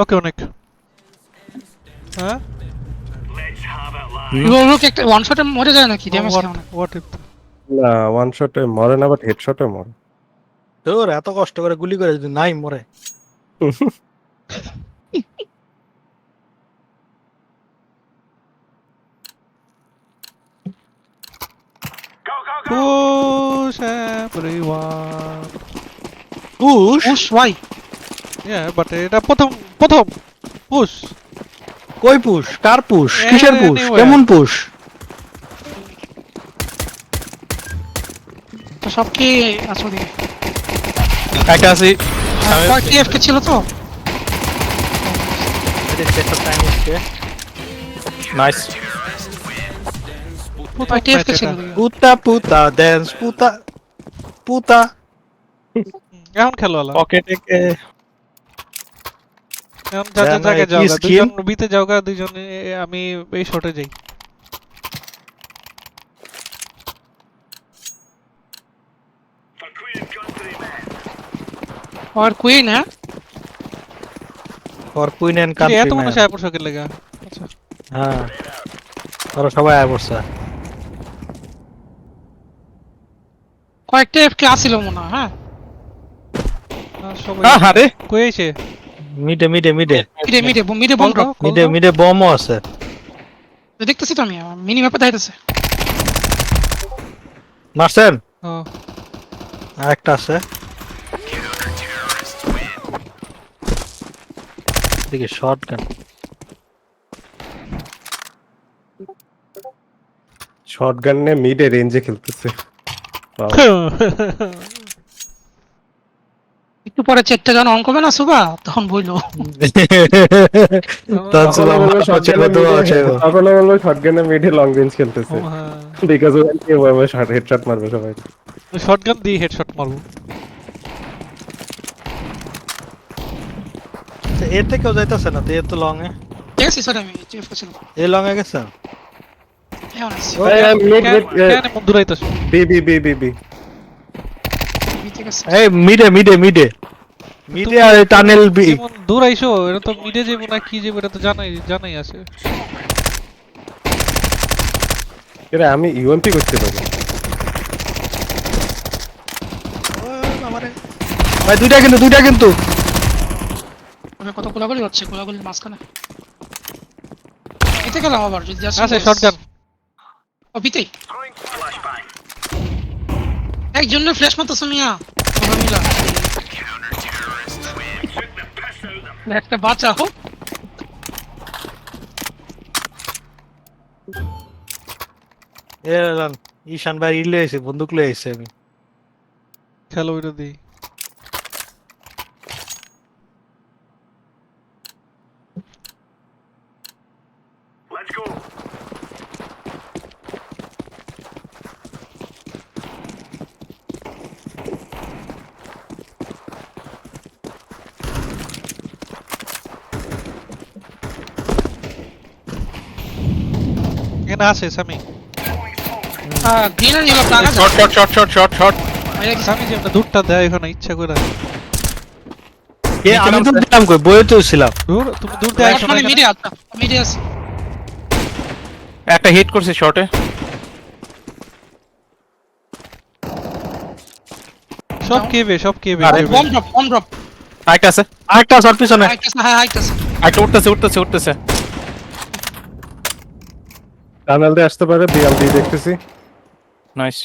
ওকে অনেক। হ্যাঁ? লোক একটা ওয়ান শটে মরে যায় নাকি? ড্যামেজ না হোয়াট ইফ না ওয়ান শটে মরে না বাট হেড শটে মরে। তোর এত কষ্ট করে গুলি করে যদি নাই মরে। Push everyone push push why হ্যাঁ বাট এটা প্রথম প্রথম পুশ কই পুশ কার পুশ কিসের পুশ Anywhere. কেমন পুশ তো সব কি আছে ওদিকে একটা আছি কয়েকটি এফকে ছিল তো নাইস কয়েকটি এফকে ছিল ওদিকে। পুতা পুতা ড্যান্স পুতা পুতা এখন খেলো আলা পকেটে কে এখন যা যা জানা জায়গায় কি যাও দুজন বিতে যাও দুজন আমি এই শটে যাই। আর কুইন হ্যাঁ for queen and a, country এত মানুষ আয় পড়ছে লেগা? আচ্ছা। হ্যাঁ। ওরা সবাই আয় পড়ছে কয়েকটা এফকে আসিল মনে হয় হ্যাঁ? আর সবাই। আরে কই আইছে? মিডে মিডে মিডে। মিডে মিডে মিডে বম ড্রপ মিডে মিডে বমও আছে। দেখতেছি তো আমি মিনি ম্যাপে দেখাইতেছে। মারছেন? ও। আরেকটা আছে। দিকে শর্ট গান শটগান নিয়ে মিডে রেঞ্জে খেলতেছে. একটু পরে চেকটা যখন করবে না সুবা তখন বইলো। তার তখন বলব এ বলব শটগানে মিডে লং রেঞ্জ খেলতেছে। হ্যাঁ। বিকজ ওখান থেকে শট হেডশট মারবে সবাই। শটগান দিয়ে হেডশট মারবো। এর থেকেও যাইতেছে না তো এর তো লং এ আছে সরি আমি এফকে ছিল এ লং এ গেছে মন দূরাইতেছ B B B B B এই মিডে মিডে মিডে মিডে আর টানেল বি দূর আইছো এটা তো মিডে যাব না কি যাব এটা তো জানাই জানাই আছে। এরা আমি ইউএমপি করতে পারি। ভাই দুইটা কিন্তু দুইটা কিন্তু। কত গোলাগুলি হচ্ছে গোলাগুলির মাঝখানে। এতে গেলাম আবার যদি আছে শটগান ও বিতেই একজনের ফ্ল্যাশ মতো মিয়া? সবাই মিলা। একটা বাঁচাও। এ ইশান ভাই ইলে এসে বন্দুক লয়ে এসে আমি। খেলো ওইটা দিই এখানে আছে সামি গ্রিন আর ইয়েলো প্লাগ আছে short short short short short short Sami যে দূরটা দেয় এখানে ইচ্ছা করে। কে আমি তো দিলাম কই? বইয়ে তো ছিলাম। দূর তুমি দূর দেয় মানে মিডে আছে একটা হিট করছে শর্টে সব কেবে সব কেবে। আরে। বম ড্রপ বম ড্রপ আরেকটা আছে আরেকটা শর্ট পিছনে। আছে হ্যাঁ আছে। একটা উঠতেছে উঠতেছে উঠতেছে। টানেল দিয়ে আসতে পারে বিএল দিয়ে দেখতেছি। নাইস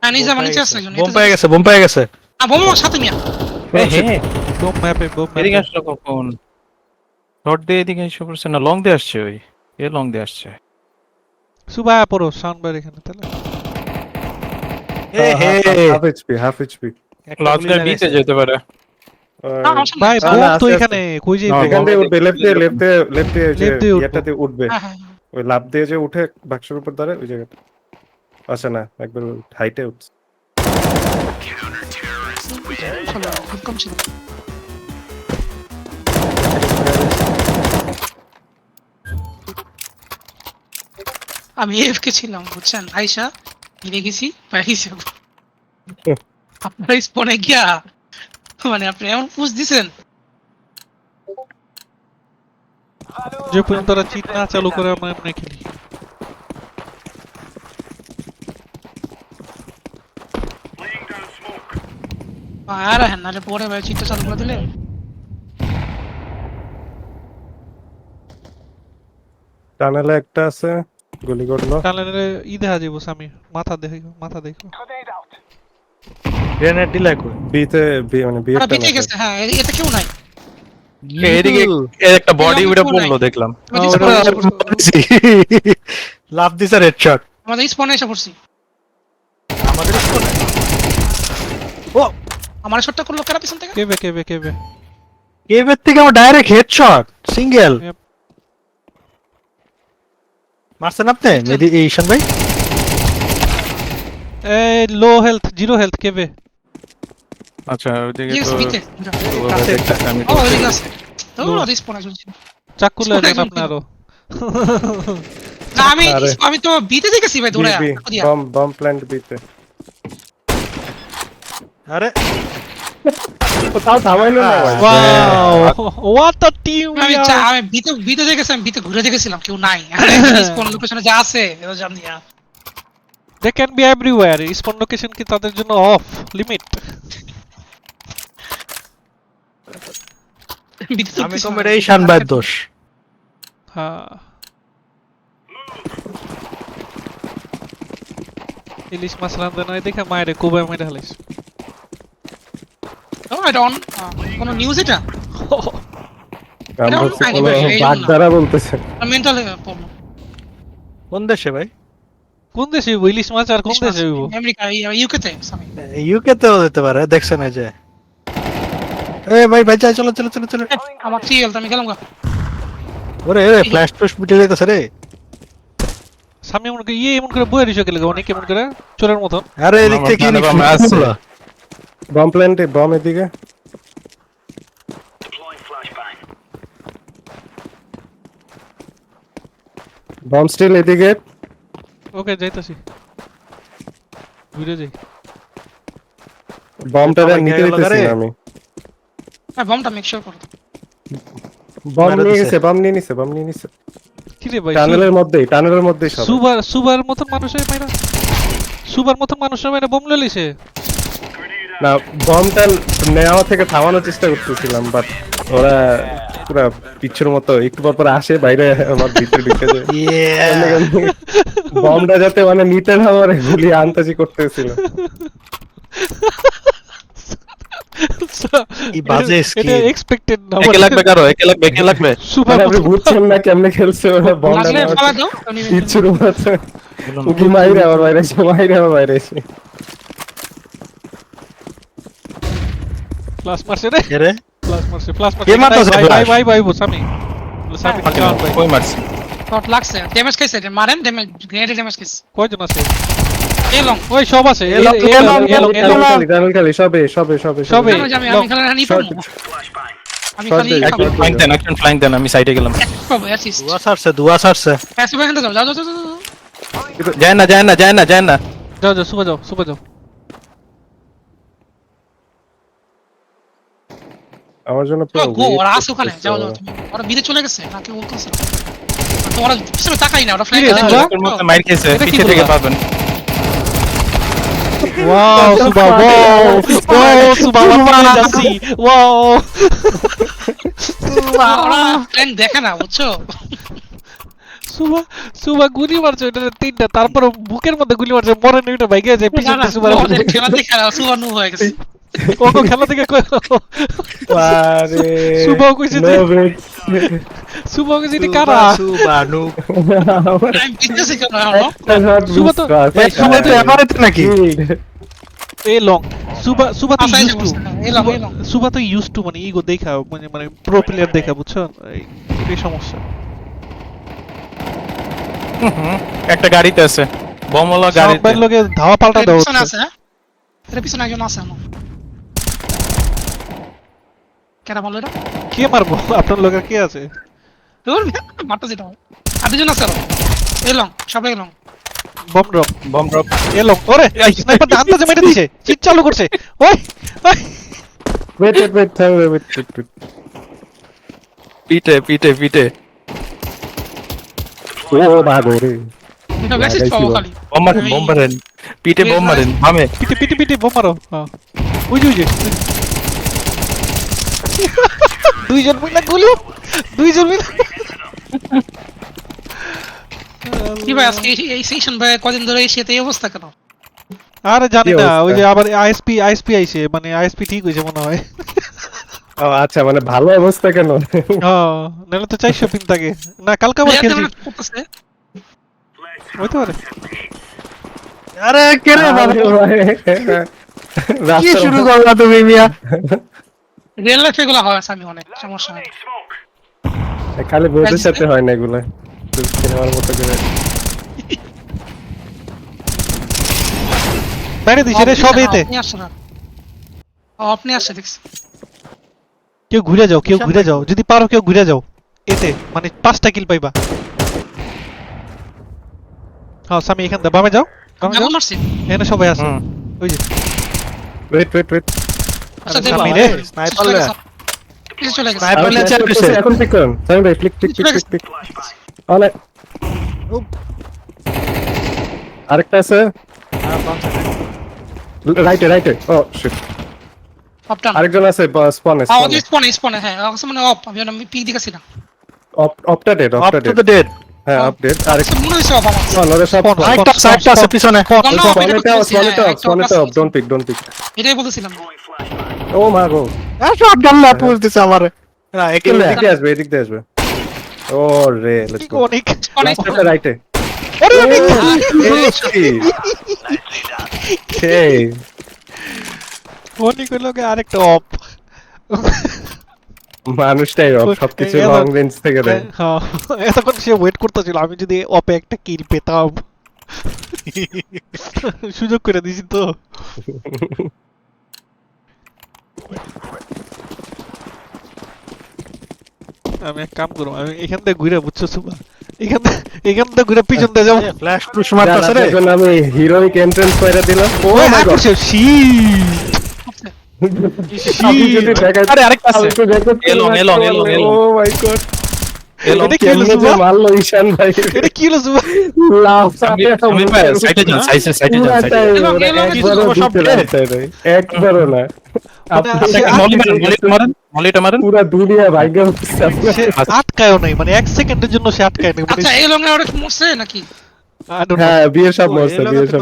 হ্যাঁ নিচে আমার নিচে আছে একজন বোম পেয়ে গেছে বোম পেয়ে গেছে। না বম আমার সাথে মিয়া। হ্যাঁ বোম ম্যাপে বোম এদিকে আসলো কখন? শর্ট দিয়ে এদিকে এসে পড়ছে না লং দিয়ে আসছে ওই। এ লং দিয়ে আসছে। সুবা পড়ো সাউন্ড বার এখানে তাহলে। এ হে হাফ এইচপি হাফ এইচপি লাস্টে বিতে যেতে পারে। ভাই। বোম তো এখানে কই না, এখান উঠবে লেফট লেফট লেফট যে দিয়ে উঠবো। ওই লাভ দিয়ে যে উঠে বাক্সের উপর দাঁড়ায় ওই জায়গাটা আচ্ছা না একবার হাইটে উঠছে। আমি এফকে ছিলাম বুঝছেন? আইসা ফিরে গেছি প্যারিস আপনার স্পনে গিয়া মানে আপনি এমন পুষ দিছেন। যে পর্যন্ত তারা চিট না চালু করে আমরা এমনি খেলি। আর হ্যাঁ নাহলে পরে ভাই চিটটা চালু করে দিলে। টানেলে একটা আছে গুলি করল। টানেলে ই দেখা যাব স্বামী। মাথা দেখো মাথা দেখো। গ্রেনেড দিলে কই বিতে বি মানে বি বিতে গেছে হ্যাঁ এ- এতে কেউ নাই। এদিকে এ একটা বডি এরকম উড়ে কেউ পড়ল নাই। দেখলাম। ওই যে ওরা- স্পনে এসে পড়ছি। লাভ দিছে রেড শট আমাদের স্পনে এসে পড়ছি। আমাদের স্কোরে আমার শটটা করল কারা পিছন থেকে? কেবে কেবে কেবে। কেভের থেকে আমার ডাইরেক্ট হেডশট সিঙ্গেল Yep. মারছেন আপনি? মেদি এই ঈশান ভাই? এই লো হেলথ জিরো হেলথ কেবে? আচ্ছা ওইদিকে তো আমি চাকু না আমি আমি তো বিতে দেখেছি ভাই দৌড়ায়। বম বম প্ল্যান্ট বিতে আরে। তাও থামাইলো না ওয়াও হোয়াট আ টিম আমি চা- আমি বিতে বিতে দেখেছি বিতে ঘুরে দেখেছিলাম কেউ নাই। স্পন লোকেশনে যা আছে এটা জানি না। They can be everywhere spawn location কি তাদের জন্য অফ লিমিট তো আমি ঈশান ভাইয়ের দোষ। হ্যাঁ। ইলিশ মাছ রান্ধে নয় দেখে মায়েরে কোবে মেরে হালিস এটা? কোনো নিউজ এটা বলতেছে মেন্টাল প্রবলেম কোন দেশে ভাই? কোন দেশে ইলিশ মাছ আর কোন দেশে আমেরিকা ইউকে তে ইউকে তেও যেতে পারে দেখছেন এই যে। এ ভাই ভাই যাই চলো চলো চলো চলো। আমার থ্রিএল আমি গেলাম গা। ওরে ওরে ফ্ল্যাশ টুস মিটে যাইতেছে রে। সামনে এমন করে ইয়ে এমন করে বয়ে রিসে গেলে অনেক এমন করে চোরের মতন আরে এদিক থেকে বাম। বম প্ল্যান্টে বম বম স্টিল ওকে যাইতাছি। ঘুরে যাই। বমটা নিতে দিতেছি আমি। হ্যাঁ বমটা মেক শিওর করো বম নিয়ে দিছে। গেছে বম নিয়ে নিছে বম নিয়ে নিছে। কি রে ভাই টানেলের মধ্যেই টানেলের মধ্যেই সব। সুবার সুবার মতন মানুষের মাইরা সুবার মতন মানুষের মাইরা বোম না বমটা নেওয়া থেকে থামানোর চেষ্টা করতেছিলাম বাট ওরা পুরা পিচ্ছুর মতো একটু পর পর আসে বাইরে আমার ভিতরে ঢুকে যায়! বমটা যাতে মানে নিতে না পারে গুলি আন্তাজি করতেছিল। কি বাজে এটা skill। এক্সপেক্টেড না একে লাগবে কারও একে লাগবে একে লাগবে। সুবার আপনি বুঝছেন না কেমনে খেলছে ওরা বমটা লাগলে ফালা দাও আমি পিচ্ছুর উকি মাইরে আবার বাইরে এসে মাইরে আবার বাইরে এসে। ফ্লাশ মারছে রে। রে? ফ্লাশ মারছে ফ্লাশ মারছে। কে মারতাছে ভাই ভাই ভাই ভাই বসামি সামি চান ভাই। কই মারছি? শট লাগছে ড্যামেজ খাইছে মারেন ড্যামেজ গ্রেনেড ড্যামেজ খাইছে। কয়জন আছে? এ ওই সব আছে। এলো, এলো, এলো, এলো, এলো। এলো। খালি খালি সবে সবে সবে সবে। আমি আমি রানি পাবো আমি খালি ফ্লাইং দেন একজন ফ্লাইং দেন আমি সাইডে গেলাম। পাবো অ্যাসিস্ট দুয়া ছাড়ছে দুয়া ছাড়ছে প্যাসিভ এখানে যাও যাও যাও যাও, যায় না যায় না যায় না যায় না। যাও যাও সুবা যাও সুবা যাও। আমার জন্য পুরো গো ওরা আছে ওখানে। যাও যাও তুমি ওরা বিদে চলে গেছে। নাকি ও করছে তো ওরা পিছনে তাকাই না ওরা ফ্ল্যাগ কি রে, দেখো সুবা? ওর মধ্যে মাইর খেয়েছে পিছে থেকে বললা? পাবেন ওয়াও সুবা ওয়াও ওয়াও সুবা আমরা যাচ্ছি ওয়াও ওরা ফ্ল্যাগ দেখে না বুঝছ? সুবা সুবা গুলি মারছে ওটা তিনটা তারপর বুকের মধ্যে গুলি মারছে মরে নেই ওটা ভাইগে যায় না, পিছন না, থেকে সুবা খেলা দেখে না সুবা নু হয়ে গেছে। ওকে খেলা থেকে কই আরে সুবাও কইছে যে- সুবা কইছে এটি কারা? সুবানু আমার আমি জিতেছি কেন সুবা তো- সুবা তো এবারে নাকি। এ লং সুবা সুবা তো use to A long A long সুবা তো ইউজ টু মানে ইগো দেখা মানে মানে প্রো প্লেয়ার দেখা বুঝছ? এই সমস্যা। একটা গাড়িতে আছে। বমওয়ালা গাড়িতে। সবার লোকে ধাওয়া পাল্টা পিছনে আছে এর পিছনে একজন আছে আমার। কেন বলল এটা? কে মারবো? আপনার লোকের কে আছে? দূর মারতে যেটা আর দুজন আছে আরও। এলং সবাই A long bomb drop bomb drop এলো ওরে! স্নাইপার দা আন্দাজে মেরে দিছে। চিট চালু করছে। ওই ওই। Wait, wait, wait, wait, wait, wait. পিটে পিটে পিটে। ও মা গো রে এটা বেশি লাগাইছি পাবো বল। খালি। বোম মারেন বোম মারেন। পিঠে বোম মারেন বামে। পিটে পিটে পিটে বোম মারো। ওই যে ওই যে। দুইজন মিলে গুলি। দুইজন মিলে কি ভাই আজকে এই- এই সেশন ভাই কদিন ধরে এসে এই অবস্থা কেন? আরে জানি না ওই যে আবার আইএসপি আইএসপি আইছে মানে আইএসপি ঠিক হয়েছে মনে হয়। ও আচ্ছা মানে ভালো অবস্থা কেন? নাহলে তো চারশো পিন থাকে। না কালকে আবার খেলছি। তেমন একটা করতেছে। হইতে পারে। আরে কে রে বাবা কি শুরু করলা তুমি মিয়া? রিয়েল লাইফে এগুলো হয় আমি অনেক সমস্যা খালি বউদের সাথে হয় না এগুলো। সিনেমার মতো করে বাইরে দিছে রে সব এতে। আপনি আসছে না আপনি আসছে দেখছি। কেউ ঘুরে যাও কেউ ঘুরে যাও। যদি পারো কেউ ঘুরে যাও। এতে মানে পাঁচটা কিল পাইবা। হ্যাঁ সামি এখান থেকে বামে যাও বামে যাও। এখানে সবাই আছে। ওই যে। ওয়েট ওয়েট ওয়েট আচ্ছা সামি রে স্নাইপার লে চলে গেছে। স্নাইপার লে এখন পিক করুন। সামি ভাই ক্লিক ক্লিক ক্লিক ক্লিক অনেক আরেকটা আছে। রাইটে রাইটে ও শিট আরেকজন আছে স্পনে হ্যাঁ স্পনে স্পনে স্পনে হ্যাঁ। আমার মানে অফ আমি আমি পিক দিকেছি না। অপটা ডেট আপ অপটা টু ডেট দ্য ডেড হ্যাঁ আপডেট আরেক আচ্ছা, মনে হয়েছে অফ আমার স্পন ওরে সব আরেকটা সাইডটা আছে পিছনে spawn, না, না, spawn। স্পনে এটা টাও বলতেছি, স্পনে টাও হ্যাঁ, স্পনে একটা টাও আছে। ডোন্ট পিক ডোন্ট পিক এটাই বলতেছিলাম। ও মা গো শটগান লা বলতেছে আমারে। না একেলে এদিক দিয়ে আসবে এদিক দিয়ে আসবে। ও রে লেটস গো অনেক অনেক রাইটে ওরে অনেক আরেকটা অফ মানুষটাই অফ সবকিছু লং রেঞ্জ থেকে দেয়। হ্যাঁ। এতক্ষণ সে ওয়েট করতেছিল আমি যদি অপে একটা কিল পেতাম। সুযোগ করে দিছি তো। আমি এক কাম করব আমি এখান থেকে ঘুরে বুঝছ সুবা এখান থেকে এখান থেকে ঘুরে পিছন দিয়ে যাও ফ্ল্যাশ পুশ মারতাছে রে। এখন আমি হিরোইক এন্ট্রান্স করে দিলাম। ও মাই হ্যাঁ গড করছে শি। আরে আরেকটা আছে। এলো এলো এলং, এলং, এলং, এলং। Oh my god. এটা কি হলো সুবা মারলো ঈশান ভাই? এটা কি হলো সুবা লাভ আমি আমি ভাই সাইডে যান সাইডে সাইডে যান সাইডে এলং, এলং, একবারও সব দিতে dead। লাগছে রে একবারও না। আপনি একটা মলি মারেন মলিটা মারেন মলিটা মারেন। পুরা দুনিয়া ভাগ্য হচ্ছে। আপনার। সে আটকায়ও নাই মানে এক সেকেন্ডের জন্য সে আটকায় নাই মানে আচ্ছা এই লং কি মরছে নাকি. হ্যাঁ বিয়ে সব মরছে এলাকা সব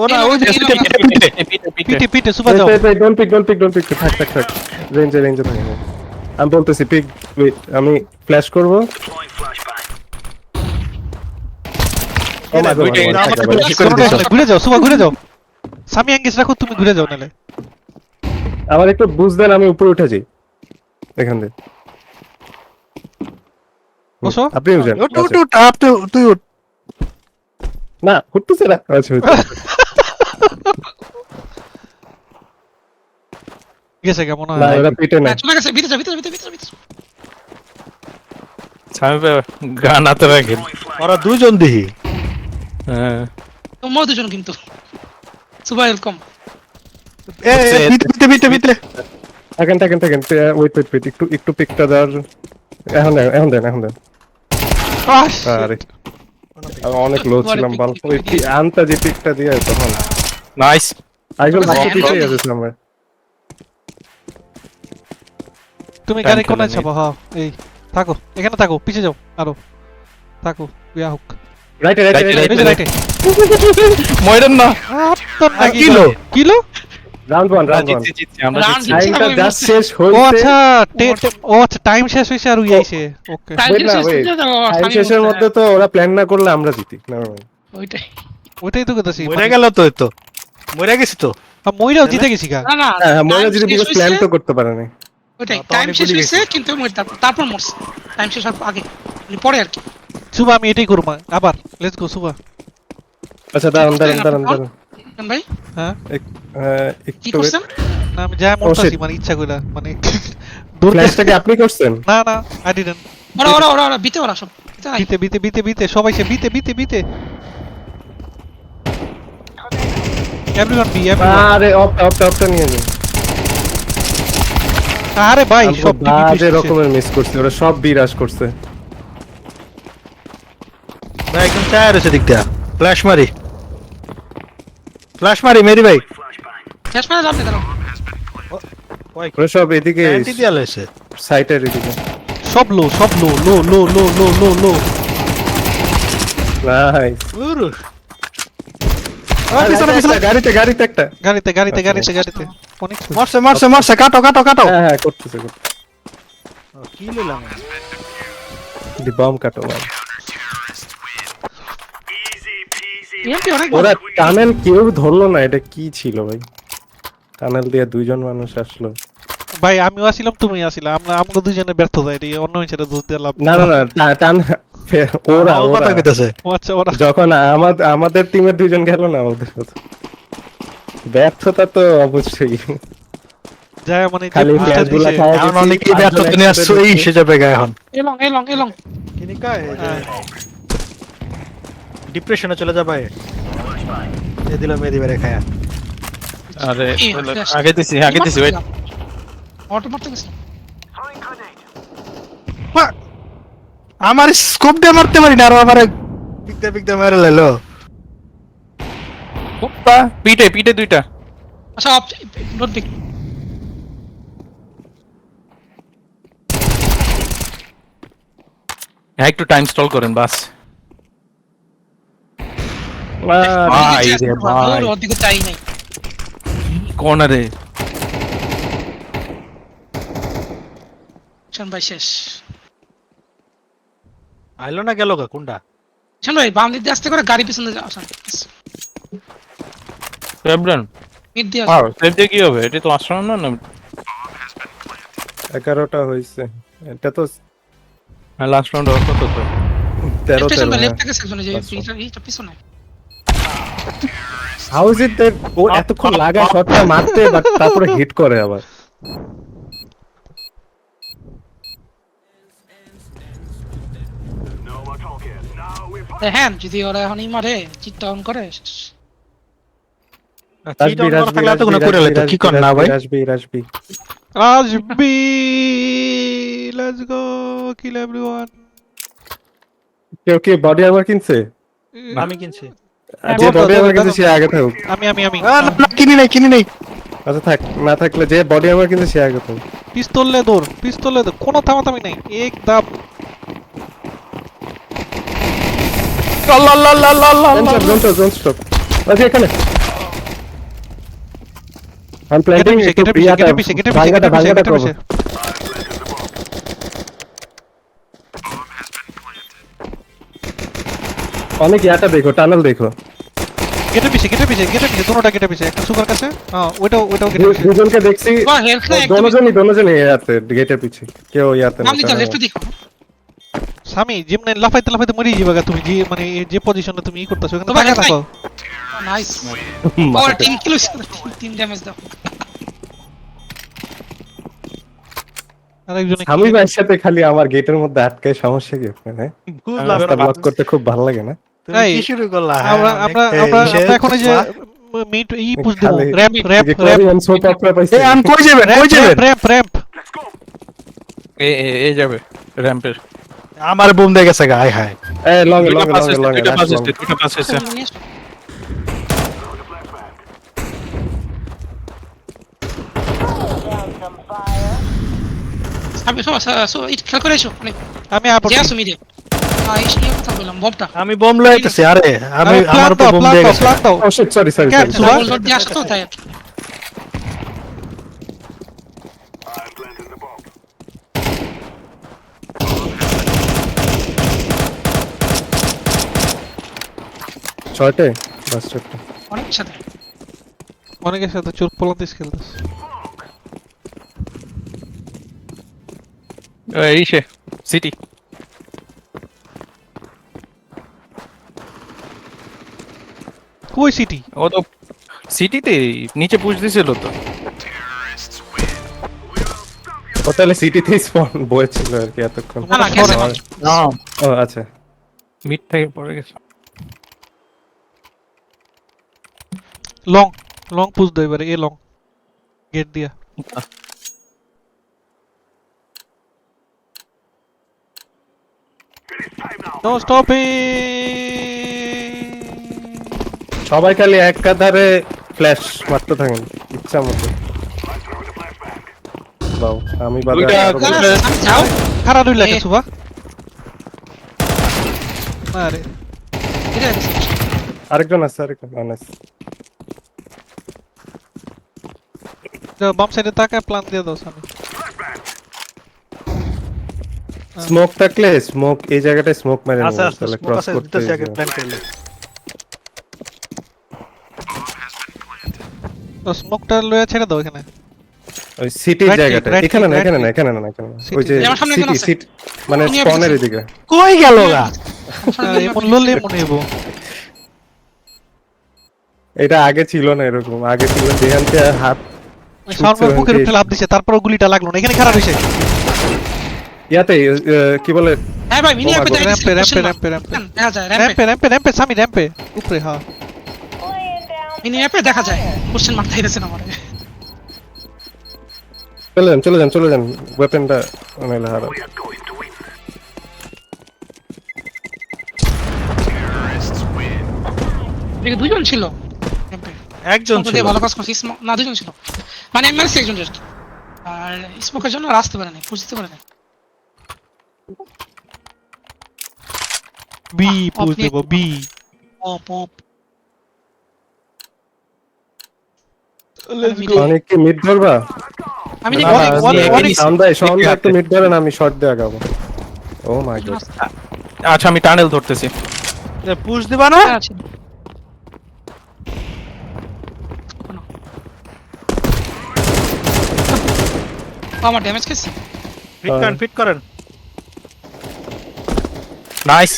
ও না ওই যে এলং, পিঠে পিঠে পিঠে পিঠে পিটে পিটে সুবা যাও। Don't pick don't pick don't pick থাক থাক থাক। রেঞ্জে রেঞ্জে থাকে আমি বলতেছি পিক ওয়েট আমি ফ্ল্যাশ করব। ঘুরে যাও সুবা ঘুরে যাও সামি আঙ্গিস রাখো তুমি ঘুরে যাও নালে। আমার একটু বুঝ দেন আমি উপরে উঠে যাই। এখান থেকে বসো। আপনি উঠেন। উঠ উঠ উঠ আপ তুই উঠ। না উঠতেছে না। আচ্ছা উঠতেছে। গেছে কেমন না ওরা পিটে না চলে গেছে ভিতরে ভিতরে ভিতরে ভিতরে ভিতরে। সামি গান হাতে রাখেন ওরা দুজন দিহি। হ্যাঁ। তোমরাও দুজন কিন্তু। সুবাই ওয়েলকাম এ এ, পিতে পিতে পিতে পিতে থাকেন থাকেন থাকেন ওয়েট ওয়েট ওয়েট একটু একটু পিকটা দেওয়ার এখন দেন এখন দেন এখন দেন। আরে। আমি অনেক লো ছিলাম বাল আনতা যে পিকটা দিয়ে তখন। নাইস আইগল পিছিয়ে। গেছে আমার। তুমি খেলা কোনায়। চাপো হ্যাঁ এই থাকো এখানে থাকো পিছে যাও আরও থাকো বিয়া হোক। রাইট রাইট রাইট রাইটে মরেন না। কিলো? কিলো? রাউন্ড 1 রাউন্ড 1 জিতছি জিতছি। আমরা। টাইমটা জাস্ট শেষ ও আচ্ছা টে- টে- ও আচ্ছা টাইম শেষ হইছে আর উই আইছে ওকে টাইম না. হয়ে শেষের মধ্যে তো ওরা প্ল্যান না করলে আমরা জিতি mind. ওইটাই। ওইটাই তো কইতাছি মরে গেল তো মরে গেছি তো। মইরাও জিতে গেছি গা। না না হ্যাঁ হ্যাঁ, যদি বিকজ প্ল্যান তো করতে পারে না ওইটাই তো টাইম শেষ হয়েছে কিন্তু তারপর তারপর মরছে। টাইম শেষ হওয়ার আগে মানে পরে আর কি। সুবা আমি এটাই করব আবার লেটস গো সুবা আচ্ছা দাঁড়ান দাঁড়ান দাঁড়ান দাঁড়ান। ভাই? হ্যাঁ? একটু না আমি যা মরতাছি মানে ইচ্ছা কইরা মানে আপনি করছেন? না না আই ডিডন্ট ওরা ওরা ওরা ওরা বিতে ওরা সব বিতে বিতে বিতে বিতে বিতে সবাই সে বিতে বিতে বিতে। এভরিওয়ান বি এভরিওয়ান আরে অফটা নিয়ে আরে ভাই সব বাজে রকমের মিস করছে ওরা সব বিরাজ করছে। ভাই একদম চায় রয়েছে দিক দিয়া ফ্ল্যাশ মারি। ফ্ল্যাশ মারি মেরি ভাই। শেষ মানে যাবে দাঁড়াও ওরা সব এদিকে অ্যান্টি দিয়া লইছে সাইটের এদিকে। সব লো সব লো লো লো লো লো লো লো নাইস উরু। গাড়িতে গাড়িতে একটা। গাড়িতে গাড়িতে আচ্ছা, গাড়িতে গাড়িতে। অনেক মারছে মারছে মারছে কাটো কাটো কাটো। হ্যাঁ হ্যাঁ করতেছে। কি লইলাম দি বম কাটো ভাই ওরা টানেল কেউ ধরলো না এটা কি ছিল ভাই? টানেল দিয়ে দুইজন মানুষ আসলো। ভাই আমিও আসিলাম তুমি আসিলা। আমরা আমাকে দুজনে ব্যর্থ যাই এটি অন্য হিসেবে দোষ দিয়ে লাভ না না না টান ওরা ওরা আচ্ছা ওরা যখন আমাদের আমাদের টিমের দুইজন গেল না আমাদের সাথে। ব্যর্থতা তো অবশ্যই। যায় মানে খালি পেঁয়াজগুলা দিছে, খাওয়া এখন গেছি, অনেকেই ব্যর্থ পাঁচজন নিয়ে আসছো এই ঢুকছে। হিসেবে গা এখন। এলং এলং এলং কিনি কয় ডিপ্রেশনে চলে যাবে। এ দিল মেরি বেরে খায়া। আরে। আগে দিছি আগে দিছি মারতে গেছিলাম। মা, আমার স্কোপ দিয়ে মারতে পারি না আর আমার পিকতে পিকতে মেরে লাইলো। কুপ্পা পিঠে পিঠে দুইটা। আচ্ছা ডোন্ট পিক হ্যাঁ একটু টাইম স্টল করেন বাস। ভাই রে ভাই ওর দিকে চাই নাই। কর্নারে ভাই শেষ। আইলো না গেল গা কোনটা? শোন ভাই বাম দিক দিয়ে আসতে করে গাড়ি পিছনে যাও ফেব্রান মিড দিয়ে আর সেভ দিয়ে কি হবে? এটা তো আশ্রম না না? এগারোটা হয়েছে। এটা তো লাস্ট রাউন্ড কত তো? লেফট থেকে। এইটা পিছনে। ইট ও এতক্ষণ লাগা শটটা মারতে বাট তারপরে হিট করে আবার? হ্যাঁ যদি ওরা এখনই মারে চিটটা করে রাজবি রাজবি লাইতো কি না ভাই? রাজবি রাজবি আসবি লেটস গো কিল এভরিওয়ান কেউ কি বডি আবার কিনছে? আমি কিনছি। যে বডি আবার কিনছে সে আগে থাকুক। আমি আমি আমি। আ, না, না, কিনি নাই কিনি নাই। আচ্ছা থাক না থাকলে যে বডি আবার কিনছে সে আগে থাকুক। পিস্তল লে দৌড় পিস্তল লে দৌড় কোনো থামাথামি নাই একদম। জোন স্টপ জোন স্টপ আচ্ছা এখানে আমি কেটে প্ল্যানিং পিছে একটু পিছে কেটে পিছে ভাঙ্গাটা কেটে পিছে ভাঙ্গাটা কেটে করব পিছে অনেক ইয়াটা দেখো টানেল দেখো কেটে পিছে কেটে পিছে কেটে পিছে দুটোটা কেটে পিছে একটা সুগার কাছে হ্যাঁ ওইটাও কেটে দু- পিছে দুজনকে দেখছি দোনোজনই দোনোজনই ইয়াতে গেটের পিছে। কেউ ইয়াতে না বাম দিকে লেফট দিকে স্বামী যেমনে লাফাইতে লাফাইতে মরে যাবে গা তুমি যে মানে এই যে পজিশনে তুমি ই করতেছো ওখানে তোমার থাকো নাইস ওর তিন কিলো তিন ড্যামেজ দাও। আর একজনে আমি ভাইয়ের সাথে খালি আমার গেটের মধ্যে আটকায় সমস্যা কি ওখানে রাস্তা ব্লক করতে খুব ভালো লাগে না। তুমি কি শুরু করলা? আমরা হ্যাঁ, আমরা আমরা এখন যে মিট ই পুশ দেব। সোপ অপেরা পাইছে। এই, আন কই যাবেন? কই যাবেন? র‍্যাম্প র‍্যাম্প এ এ- এ যাবে র্যাম্পের আমার বুম দিয়ে গেছে গা হায় হায় এ লং দুইটা লং পাস লং হয়েছে লং দুইটা পাস হয়েছে দুইটা পাস হয়েছে। আমি সো সো ইট খেল করে এসো অনেক। আমি আপন যে আসো মিডে আ ইস নিয়ে কথা বললাম ববটা আমি বোম লইতেছি আরে আমি আমি আমার প্ল্যান উপর দাও বোম প্ল্যান দিয়ে দাও গেছে। প্ল্যান দাও। ও shit sorry sorry Cat, sorry What? Double dot দিয়ে আসো তো তাই। ছয়টে বাস ছয়টে অনেক সাথে। অনেকের সাথে চোর পোলাতিস খেলতেছ। এই সে সিটি। কই সিটি? ও তো সিটিতে নিচে পুশ দিছিল তো। ও তাহলে সিটিতেই স্পন বয়েছিল আর কি এতক্ষণ। না না ও আচ্ছা। মিড থেকে পড়ে গেছে। লং লং পুশ দাও এবারে এ লং গেট দিয়া নো স্টপিং সবাই খালি এক কাতারে ফ্ল্যাশ মারতে থাকেন ইচ্ছা মতো। বাউ আমি বাদে যাও। খারাপ হইল এ। একটা সুবা আরে। এটা দেখছি। আরেকজন আছে আরেকজন অনেস বাম সাইডে তাকায় প্ল্যান দিয়ে দাও সামনে স্মোক থাকলে স্মোক এই জায়গাটায় স্মোক মেরে আচ্ছা আচ্ছা তাহলে ক্রস করতে আগে প্ল্যান করলে। তো স্মোকটা লয়ে ছেড়ে দাও এখানে। ওই সিটির জায়গাটা এখানে না এখানে না এখানে না এখানে ওই যে তে। আমার সামনে সিটি মানে স্পনের এদিকে। কই গেল গা এমন ললে এমন হইব এটা আগে ছিল না এরকম। আগে ছিল যেখান থেকে হাত সাউন্ড বুকের উপরে লাভ দিছে তারপর গুলিটা লাগল না এখানে খারাপ হইছে ইয়াতে কি বলে? হ্যাঁ ভাই মিনি র্যাম্পে র্যাম্পে র্যাম্পে র্যাম্পে সামি র্যাম্পে। উপরে হ্যাঁ। মিনি অ্যাপে দেখা যায় কোশ্চেন মার্ক দিতেছেন আমারে। চলে যান চলে যান চলে যান ওয়েপেনটা নাইলে হারা দুজন ছিল। একজন ছিল। ভালো কাজ করছে না দুজন ছিল। মানে আমি মারছি একজন জাস্ট আর স্মোকের জন্য আসতে পারে না বুঝতে পারে না B ah, push Dev B. Pop pop let's go অনেক কি মিড ধরবা? আমি দেখি অনেক- অনেক-। একটু মিড ধরেন আমি শর্ট দিয়ে আগাবো ও মাই গড আচ্ছা আমি টানেল ধরতেছি। পুশ দিবা না? আমার ড্যামেজ খেয়েছি। ফিট করেন ফিট করেন। নাইস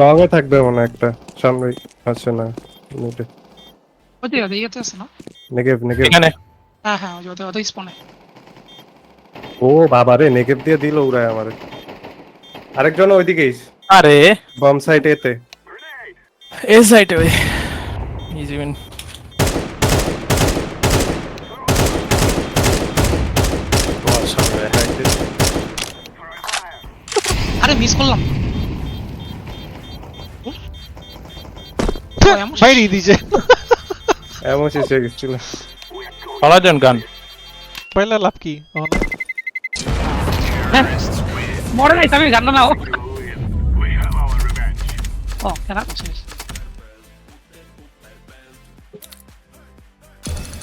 লং এ থাকবে মনে একটা। সামনে আছে না মিডে ওই দিকে ইয়েতে আছে না? নেগেভ নেগেভ এখানে। হ্যাঁ হ্যাঁ ওই ওদের ওদের স্পনে ও বাবা রে নেগেভ দিয়ে দিল উড়ায় আমারে। আরেকজন ওইদিকেই আরে। বম সাইড এতে এই সাইডে ওই ইজি আরে মিস করলাম। বাইরে দিছে এমন শেষ হয়ে গেছিল। পালাজন গান। পয়লা লাভ কি? হ্যাঁ। মরে নাই তুমি জানো না ও কেনা শেষ।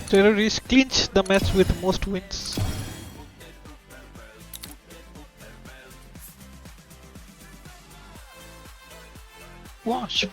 Terrorists clinch the match with most wins. 와, 씨.